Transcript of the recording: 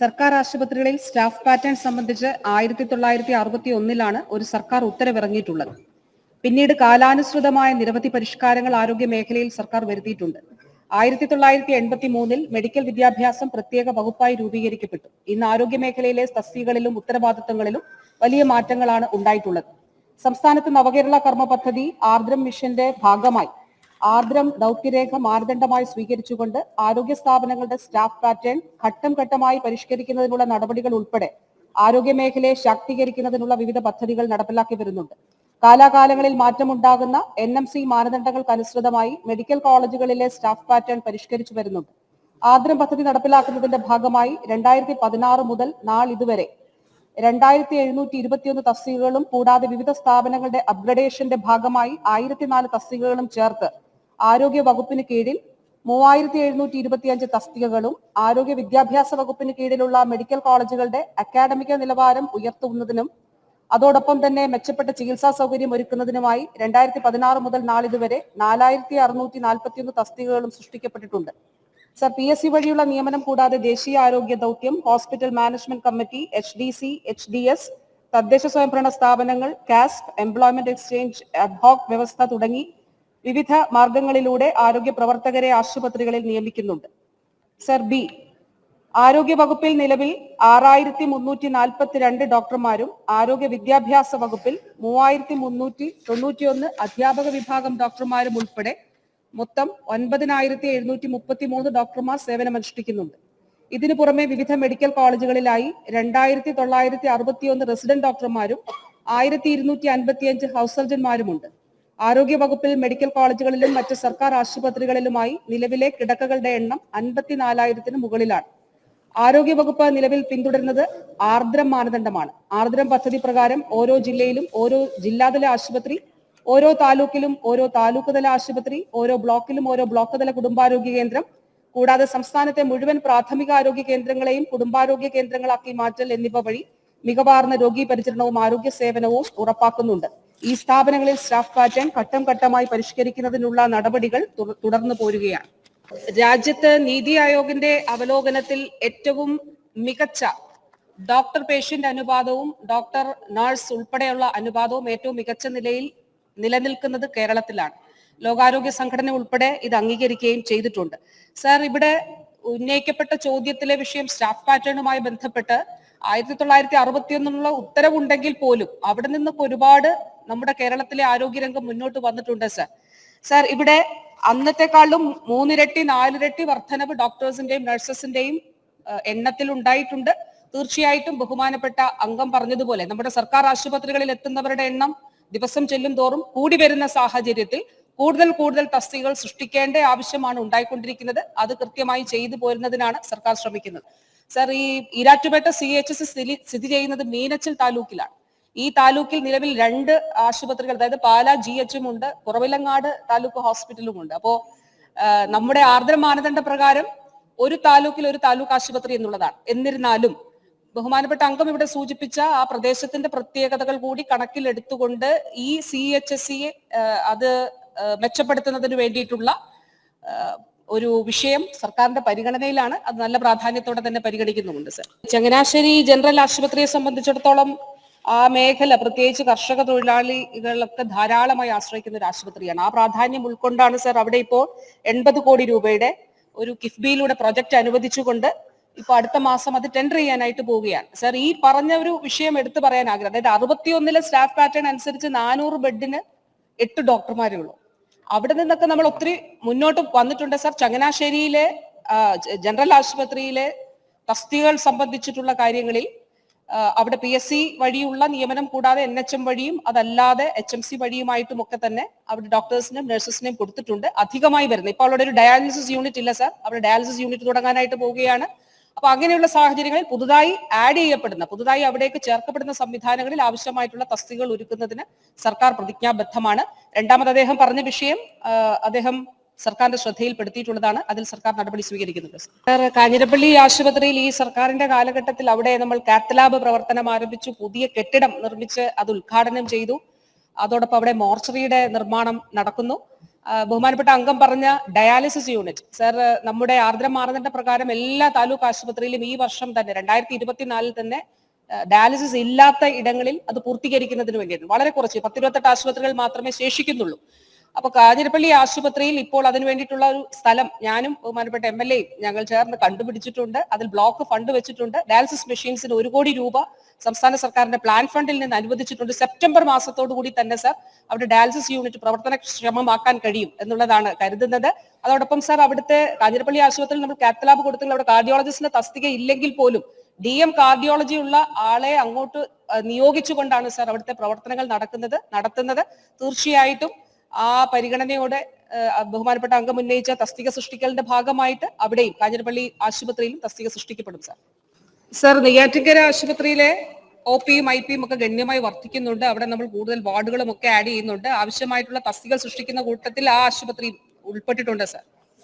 സർക്കാർ ആശുപത്രികളിൽ staff pattern സംബന്ധിച്ച് ആയിരത്തി തൊള്ളായിരത്തി അറുപത്തി ഒന്നിലാണ് ഒരു സർക്കാർ ഉത്തരവിറങ്ങിയിട്ടുള്ളത്. പിന്നീട് കാലാനുസൃതമായ നിരവധി പരിഷ്കാരങ്ങൾ ആരോഗ്യ മേഖലയിൽ സർക്കാർ വരുത്തിയിട്ടുണ്ട്. ആയിരത്തി തൊള്ളായിരത്തി എൺപത്തി മൂന്നിൽ മെഡിക്കൽ വിദ്യാഭ്യാസം പ്രത്യേക വകുപ്പായി രൂപീകരിക്കപ്പെട്ടു. ഇന്ന് ആരോഗ്യ മേഖലയിലെ തസ്തികകളിലും ഉത്തരവാദിത്തങ്ങളിലും വലിയ മാറ്റങ്ങളാണ് ഉണ്ടായിട്ടുള്ളത്. സംസ്ഥാനത്ത് നവകേരള കർമ്മ പദ്ധതി ആർദ്രം മിഷന്റെ ഭാഗമായി ആർദ്രം ദൗത്യരേഖ മാനദണ്ഡമായി സ്വീകരിച്ചുകൊണ്ട് ആരോഗ്യ സ്ഥാപനങ്ങളുടെ സ്റ്റാഫ് പാറ്റേൺ ഘട്ടം ഘട്ടമായി പരിഷ്കരിക്കുന്നതിനുള്ള നടപടികൾ ഉൾപ്പെടെ ആരോഗ്യ മേഖലയെ ശാക്തീകരിക്കുന്നതിനുള്ള വിവിധ പദ്ധതികൾ നടപ്പിലാക്കി വരുന്നുണ്ട്. കാലാകാലങ്ങളിൽ മാറ്റമുണ്ടാകുന്ന എൻ എം സി മാനദണ്ഡങ്ങൾക്കനുസൃതമായി മെഡിക്കൽ കോളേജുകളിലെ സ്റ്റാഫ് പാറ്റേൺ പരിഷ്കരിച്ചു വരുന്നുണ്ട്. ആദ്രം പദ്ധതി നടപ്പിലാക്കുന്നതിന്റെ ഭാഗമായി രണ്ടായിരത്തി പതിനാറ് മുതൽ നാളിതുവരെ രണ്ടായിരത്തി എഴുന്നൂറ്റി ഇരുപത്തിയൊന്ന് തസ്തികകളും കൂടാതെ വിവിധ സ്ഥാപനങ്ങളുടെ അപ്ഗ്രഡേഷന്റെ ഭാഗമായി ആയിരത്തി നാല് തസ്തികകളും ചേർത്ത് ആരോഗ്യ വകുപ്പിന് കീഴിൽ മൂവായിരത്തി എഴുന്നൂറ്റി ഇരുപത്തിയഞ്ച് തസ്തികകളും ആരോഗ്യ വിദ്യാഭ്യാസ വകുപ്പിന് കീഴിലുള്ള മെഡിക്കൽ കോളേജുകളുടെ അക്കാഡമിക നിലവാരം ഉയർത്തുന്നതിനും അതോടൊപ്പം തന്നെ മെച്ചപ്പെട്ട ചികിത്സാ സൗകര്യം ഒരുക്കുന്നതിനുമായി രണ്ടായിരത്തി പതിനാറ് മുതൽ നാളിതുവരെ നാലായിരത്തി അറുന്നൂറ്റി നാൽപ്പത്തിയൊന്ന് തസ്തികകളും സൃഷ്ടിക്കപ്പെട്ടിട്ടുണ്ട്. സർ പി എസ് സി വഴിയുള്ള നിയമനം കൂടാതെ ദേശീയ ആരോഗ്യ ദൗത്യം hospital management committee H D C H D S തദ്ദേശ സ്വയംഭരണ സ്ഥാപനങ്ങൾ കാസ്പ് എംപ്ലോയ്മെന്റ് എക്സ്ചേഞ്ച് അഡ്ഹോക് വ്യവസ്ഥ തുടങ്ങി വിവിധ മാർഗങ്ങളിലൂടെ ആരോഗ്യ പ്രവർത്തകരെ ആശുപത്രികളിൽ നിയമിക്കുന്നുണ്ട്. Sir B. ആരോഗ്യ വകുപ്പിൽ നിലവിൽ ആറായിരത്തി മുന്നൂറ്റി നാൽപ്പത്തിരണ്ട് ഡോക്ടർമാരും ആരോഗ്യ വിദ്യാഭ്യാസ വകുപ്പിൽ മൂവായിരത്തി മുന്നൂറ്റി തൊണ്ണൂറ്റിയൊന്ന് അധ്യാപക വിഭാഗം ഡോക്ടർമാരും ഉൾപ്പെടെ മൊത്തം ഒൻപതിനായിരത്തി എഴുന്നൂറ്റി മുപ്പത്തി മൂന്ന് ഡോക്ടർമാർ സേവനമനുഷ്ഠിക്കുന്നുണ്ട്. ഇതിനു പുറമെ വിവിധ മെഡിക്കൽ കോളേജുകളിലായി രണ്ടായിരത്തി തൊള്ളായിരത്തി അറുപത്തിയൊന്ന് റെസിഡന്റ് ഡോക്ടർമാരും ആയിരത്തി ഇരുന്നൂറ്റി അൻപത്തിയഞ്ച് ഹൗസ് സർജന്മാരുമുണ്ട് ആരോഗ്യ വകുപ്പിൽ മെഡിക്കൽ കോളേജുകളിലും മറ്റ് സർക്കാർ ആശുപത്രികളിലുമായി നിലവിലെ കിടക്കകളുടെ എണ്ണം അൻപത്തിനാലായിരത്തിന് മുകളിലാണ്. ആരോഗ്യ വകുപ്പ് നിലവിൽ പിന്തുടരുന്നത് ആർദ്രം മാനദണ്ഡമാണ്. ആർദ്രം പദ്ധതി പ്രകാരം ഓരോ ജില്ലയിലും ഓരോ ജില്ലാതല ആശുപത്രി ഓരോ താലൂക്കിലും ഓരോ താലൂക്ക് തല ആശുപത്രി ഓരോ ബ്ലോക്കിലും ഓരോ ബ്ലോക്ക് തല കുടുംബാരോഗ്യ കേന്ദ്രം കൂടാതെ സംസ്ഥാനത്തെ മുഴുവൻ പ്രാഥമിക ആരോഗ്യ കേന്ദ്രങ്ങളെയും കുടുംബാരോഗ്യ കേന്ദ്രങ്ങളാക്കി മാറ്റൽ എന്നിവ വഴി മികവാർന്ന രോഗീ പരിചരണവും ആരോഗ്യ സേവനവും ഉറപ്പാക്കുന്നുണ്ട്. ഈ സ്ഥാപനങ്ങളിൽ സ്റ്റാഫ് പാറ്റേൺ ഘട്ടം ഘട്ടമായി പരിഷ്കരിക്കുന്നതിനുള്ള നടപടികൾ തുടർന്നു പോരുകയാണ്. രാജ്യത്ത് നീതി ആയോഗിന്റെ അവലോകനത്തിൽ ഏറ്റവും മികച്ച ഡോക്ടർ പേഷ്യന്റ് അനുപാതവും ഡോക്ടർ നഴ്സ് ഉൾപ്പെടെയുള്ള അനുപാതവും ഏറ്റവും മികച്ച നിലയിൽ നിലനിൽക്കുന്നത് കേരളത്തിലാണ്. ലോകാരോഗ്യ സംഘടന ഉൾപ്പെടെ ഇത് അംഗീകരിക്കുകയും ചെയ്തിട്ടുണ്ട്. സാർ ഇവിടെ ഉന്നയിക്കപ്പെട്ട ചോദ്യത്തിലെ വിഷയം സ്റ്റാഫ് പാറ്റേണുമായി ബന്ധപ്പെട്ട് ആയിരത്തി തൊള്ളായിരത്തി അറുപത്തി ഒന്നിനുള്ള ഉത്തരവുണ്ടെങ്കിൽ പോലും അവിടെ നിന്നൊക്കെ ഒരുപാട് നമ്മുടെ കേരളത്തിലെ ആരോഗ്യരംഗം മുന്നോട്ട് വന്നിട്ടുണ്ട് സാർ. സാർ ഇവിടെ അന്നത്തെക്കാളും മൂന്നിരട്ടി നാലിരട്ടി വർധനവ് ഡോക്ടേഴ്സിന്റെയും നഴ്സസിന്റെയും എണ്ണത്തിൽ ഉണ്ടായിട്ടുണ്ട്. തീർച്ചയായിട്ടും ബഹുമാനപ്പെട്ട അംഗം പറഞ്ഞതുപോലെ നമ്മുടെ സർക്കാർ ആശുപത്രികളിൽ എത്തുന്നവരുടെ എണ്ണം ദിവസം ചെല്ലും തോറും കൂടി വരുന്ന സാഹചര്യത്തിൽ കൂടുതൽ കൂടുതൽ തസ്തികകൾ സൃഷ്ടിക്കേണ്ട ആവശ്യമാണ് ഉണ്ടായിക്കൊണ്ടിരിക്കുന്നത്. അത് കൃത്യമായി ചെയ്തു പോരുന്നതിനാണ് സർക്കാർ ശ്രമിക്കുന്നത്. സർ ഈ ഈരാറ്റുപേട്ട സി എച്ച് എസ് സ്ഥിതി ചെയ്യുന്നത് മീനച്ചിൽ താലൂക്കിലാണ്. ഈ താലൂക്കിൽ നിലവിൽ രണ്ട് ആശുപത്രികൾ അതായത് പാല ജി എച്ചും ഉണ്ട് കുറവിലങ്ങാട് താലൂക്ക് ഹോസ്പിറ്റലും ഉണ്ട്. അപ്പോ നമ്മുടെ ആർദ്ര മാനദണ്ഡ പ്രകാരം ഒരു താലൂക്കിൽ ഒരു താലൂക്ക് ആശുപത്രി എന്നുള്ളതാണ്. എന്നിരുന്നാലും ബഹുമാനപ്പെട്ട അംഗം ഇവിടെ സൂചിപ്പിച്ച ആ പ്രദേശത്തിന്റെ പ്രത്യേകതകൾ കൂടി കണക്കിലെടുത്തുകൊണ്ട് ഈ സി എച്ച് എസ് സി അത് മെച്ചപ്പെടുത്തുന്നതിന് വേണ്ടിയിട്ടുള്ള ഒരു വിഷയം സർക്കാരിന്റെ പരിഗണനയിലാണ്. അത് നല്ല പ്രാധാന്യത്തോടെ തന്നെ പരിഗണിക്കുന്നുമുണ്ട് സർ. ചങ്ങനാശ്ശേരി ജനറൽ ആശുപത്രിയെ സംബന്ധിച്ചിടത്തോളം ആ മേഖല പ്രത്യേകിച്ച് കർഷക തൊഴിലാളികളൊക്കെ ധാരാളമായി ആശ്രയിക്കുന്ന ഒരു ആശുപത്രിയാണ്. ആ പ്രാധാന്യം ഉൾക്കൊണ്ടാണ് സർ അവിടെ ഇപ്പോൾ എൺപത് കോടി രൂപയുടെ ഒരു കിഫ്ബിയിലൂടെ പ്രൊജക്ട് അനുവദിച്ചുകൊണ്ട് ഇപ്പൊ അടുത്ത മാസം അത് ടെൻഡർ ചെയ്യാനായിട്ട് പോവുകയാണ്. സർ ഈ പറഞ്ഞ ഒരു വിഷയം എടുത്തു പറയാൻ ആഗ്രഹം അതായത് അറുപത്തിയൊന്നിലെ സ്റ്റാഫ് പാറ്റേൺ അനുസരിച്ച് നാനൂറ് ബെഡിന് എട്ട് ഡോക്ടർമാരേ അവിടെ നിന്നൊക്കെ നമ്മൾ ഒത്തിരി മുന്നോട്ട് വന്നിട്ടുണ്ട് സർ. ചങ്ങനാശ്ശേരിയിലെ ജനറൽ ആശുപത്രിയിലെ തസ്തികൾ സംബന്ധിച്ചിട്ടുള്ള കാര്യങ്ങളിൽ അവിടെ പി എസ് സി വഴിയുള്ള നിയമനം കൂടാതെ എൻ എച്ച് എം വഴിയും അതല്ലാതെ എച്ച് എം സി വഴിയുമായിട്ടും ഒക്കെ തന്നെ അവിടെ ഡോക്ടേഴ്സിനും നഴ്സസിനെയും കൊടുത്തിട്ടുണ്ട്. അധികമായി വരുന്നത്. ഇപ്പോൾ അവിടെ ഒരു ഡയാലിസിസ് യൂണിറ്റ് ഇല്ല സാർ. അവിടെ ഡയാലിസിസ് യൂണിറ്റ് തുടങ്ങാനായിട്ട് പോവുകയാണ്. അപ്പൊ അങ്ങനെയുള്ള സാഹചര്യങ്ങളിൽ പുതുതായി ആഡ് ചെയ്യപ്പെടുന്ന പുതുതായി അവിടേക്ക് ചേർക്കപ്പെടുന്ന സംവിധാനങ്ങളിൽ ആവശ്യമായിട്ടുള്ള തസ്തികകൾ ഒരുക്കുന്നതിന് സർക്കാർ പ്രതിജ്ഞാബദ്ധമാണ്. രണ്ടാമത് അദ്ദേഹം പറഞ്ഞ വിഷയം അദ്ദേഹം സർക്കാരിന്റെ ശ്രദ്ധയിൽപ്പെടുത്തിയിട്ടുള്ളതാണ്. അതിൽ സർക്കാർ നടപടി സ്വീകരിക്കുന്നുണ്ട്. സർ കാഞ്ഞിരപ്പള്ളി ആശുപത്രിയിൽ ഈ സർക്കാരിന്റെ കാലഘട്ടത്തിൽ അവിടെ നമ്മൾ കാത്ത് ലാബ് പ്രവർത്തനം ആരംഭിച്ചു. പുതിയ കെട്ടിടം നിർമ്മിച്ച് അത് ഉദ്ഘാടനം ചെയ്തു. അതോടൊപ്പം അവിടെ മോർച്ചറിയുടെ നിർമ്മാണം നടക്കുന്നു. ബഹുമാനപ്പെട്ട അംഗം പറഞ്ഞ ഡയാലിസിസ് യൂണിറ്റ്. സർ നമ്മുടെ ആർദ്രം മാനദണ്ഡ പ്രകാരം എല്ലാ താലൂക്ക് ആശുപത്രിയിലും ഈ വർഷം തന്നെ രണ്ടായിരത്തി ഇരുപത്തിനാലിൽ തന്നെ ഡയാലിസിസ് ഇല്ലാത്ത ഇടങ്ങളിൽ അത് പൂർത്തീകരിക്കുന്നതിന് വേണ്ടിയിട്ട് വളരെ കുറച്ച് പത്തിരുപത്തെട്ട് ആശുപത്രികൾ മാത്രമേ ശേഷിക്കുന്നുള്ളൂ. അപ്പൊ കാഞ്ഞിരപ്പള്ളി ആശുപത്രിയിൽ ഇപ്പോൾ അതിന് വേണ്ടിയിട്ടുള്ള ഒരു സ്ഥലം ഞാനും ബഹുമാനപ്പെട്ട എം എൽ എയും ഞങ്ങൾ ചേർന്ന് കണ്ടുപിടിച്ചിട്ടുണ്ട്. അതിൽ ബ്ലോക്ക് ഫണ്ട് വെച്ചിട്ടുണ്ട്. ഡയാലിസിസ് മെഷീൻസിന് ഒരു കോടി രൂപ സംസ്ഥാന സർക്കാരിന്റെ പ്ലാൻ ഫണ്ടിൽ നിന്ന് അനുവദിച്ചിട്ടുണ്ട്. സെപ്റ്റംബർ മാസത്തോടു കൂടി തന്നെ സർ അവിടെ ഡയാലിസിസ് യൂണിറ്റ് പ്രവർത്തനക്ഷമമാക്കാൻ കഴിയും എന്നുള്ളതാണ് കരുതുന്നത്. അതോടൊപ്പം സർ അവിടുത്തെ കാഞ്ഞിരപ്പള്ളി ആശുപത്രിയിൽ നമ്മൾ കാത്തലാബ് കൊടുത്തെങ്കിൽ അവിടെ കാർഡിയോളജിസ്റ്റിന്റെ തസ്തിക ഇല്ലെങ്കിൽ പോലും ഡി എം കാർഡിയോളജി ഉള്ള ആളെ അങ്ങോട്ട് നിയോഗിച്ചുകൊണ്ടാണ് സർ അവിടുത്തെ പ്രവർത്തനങ്ങൾ നടക്കുന്നത് നടത്തുന്നത്. തീർച്ചയായിട്ടും ആ പരിഗണനയോടെ ബഹുമാനപ്പെട്ട അംഗം ഉന്നയിച്ച തസ്തിക സൃഷ്ടിക്കലിന്റെ ഭാഗമായിട്ട് അവിടെയും കാഞ്ഞിരപ്പള്ളി ആശുപത്രിയിലും തസ്തിക സൃഷ്ടിക്കപ്പെടും സർ. സർ നെയ്യാറ്റിക്കര ആശുപത്രിയിലെ ഒ പിയും ഐ പിയും ഒക്കെ ഗണ്യമായി വർദ്ധിക്കുന്നുണ്ട്. അവിടെ നമ്മൾ കൂടുതൽ വാർഡുകളും ഒക്കെ ആഡ് ചെയ്യുന്നുണ്ട്. ആവശ്യമായിട്ടുള്ള തസ്തികൾ സൃഷ്ടിക്കുന്ന കൂട്ടത്തിൽ ആ ആശുപത്രി ഉൾപ്പെട്ടിട്ടുണ്ട് സർ.